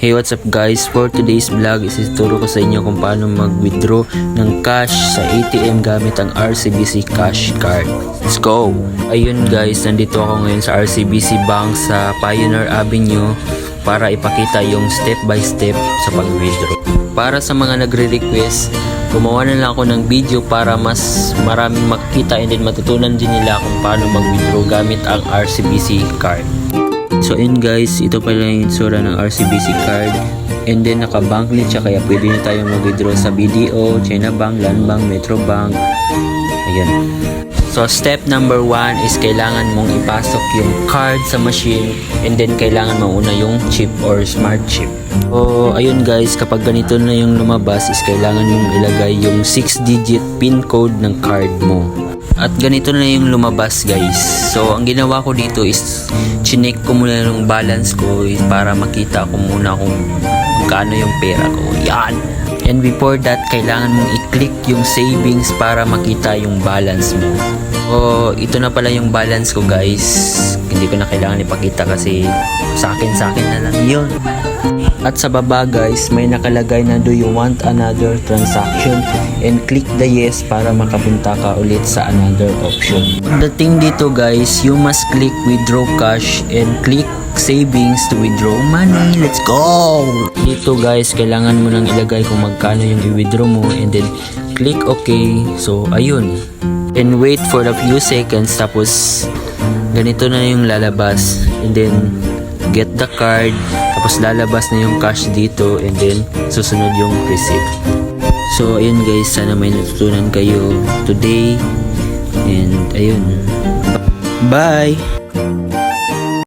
Hey what's up guys, for today's vlog is ituturo ko sa inyo kung paano mag-withdraw ng cash sa ATM gamit ang RCBC cash card. Let's go! Ayun guys, nandito ako ngayon sa RCBC Bank sa Pioneer Avenue para ipakita yung step by step sa pag-withdraw. Para sa mga nagre-request, gumawa na lang ako ng video para mas maraming makita and then matutunan din nila kung paano mag-withdraw gamit ang RCBC card. So yun guys, ito pala yung itsura ng RCBC card. And then naka-banklit siya kaya pwede na tayong mag-withdraw sa BDO, China Bank, Land Bank, Metro Bank. Ayan. So step number one is kailangan mong ipasok yung card sa machine and then kailangan mauna yung chip or smart chip. So ayun guys, kapag ganito na yung lumabas is kailangan mong ilagay yung 6-digit pin code ng card mo. At ganito na yung lumabas guys. So ang ginawa ko dito is chinek ko muna yung balance ko is para makita ko muna kung magkano yung pera ko. Yan! And before that, kailangan mong i-click yung savings para makita yung balance mo. So, ito na pala yung balance ko guys. Hindi ko na kailangan ipakita kasi sa akin sa akin na lang yun. At sa baba guys, may nakalagay na do you want another transaction and click the yes para makapunta ka ulit sa another option. The thing dito guys, you must click withdraw cash and click savings to withdraw money. Let's go! Dito guys, kailangan mo nang ilagay kung magkano yung i-withdraw mo and then click okay. So, ayun. And wait for a few seconds tapos ganito na yung lalabas. And then get the card. Tapos lalabas na yung cash dito. And then susunod yung receipt. So ayun guys. Sana may natutunan kayo today. And ayun. Bye